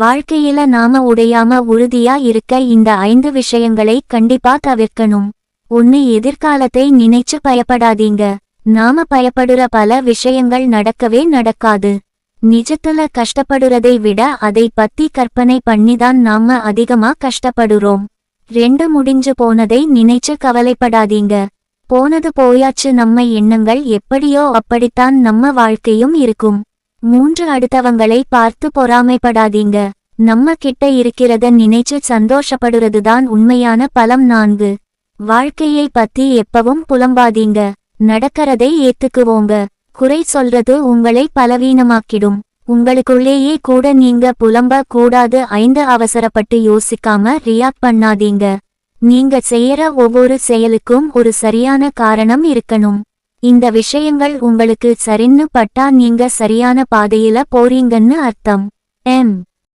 வாழ்க்கையில நாம உடையாம உறுதியா இருக்க இந்த ஐந்து விஷயங்களை கண்டிப்பா தவிர்க்கணும். ஒன்னு எதிர்காலத்தை நினைச்சு பயப்படாதீங்க. நாம பயப்படுற பல விஷயங்கள் நடக்கவே நடக்காது. நிஜத்துல கஷ்டப்படுறதை விட அதை பத்தி கற்பனை பண்ணிதான் நாம அதிகமா கஷ்டப்படுறோம். ரெண்டு முடிஞ்சு போனதை நினைச்சு கவலைப்படாதீங்க. போனது போயாச்சு நம்ம எண்ணங்கள் எப்படியோ அப்படித்தான் நம்ம வாழ்க்கையும் இருக்கும். மூன்று அடுத்தவங்களை பார்த்து பொறாமைப்படாதீங்க. நம்ம கிட்ட இருக்கிறத நினைச்சு சந்தோஷப்படுறதுதான் உண்மையான பலம் நான்கு. வாழ்க்கையை பத்தி எப்பவும் புலம்பாதீங்க. நடக்கறதை ஏத்துக்குவோங்க. குறை சொல்றது உங்களை பலவீனமாக்கிடும். உங்களுக்குள்ளேயே கூட நீங்க புலம்ப கூடாது ஐந்து அவசரப்பட்டு யோசிக்காம ரியாக்ட் பண்ணாதீங்க. நீங்க செய்யற ஒவ்வொரு செயலுக்கும் ஒரு சரியான காரணம் இருக்கணும். இந்த விஷயங்கள் உங்களுக்கு சரின்னு பட்டா நீங்க சரியான பாதையில போறீங்கன்னு அர்த்தம். எம்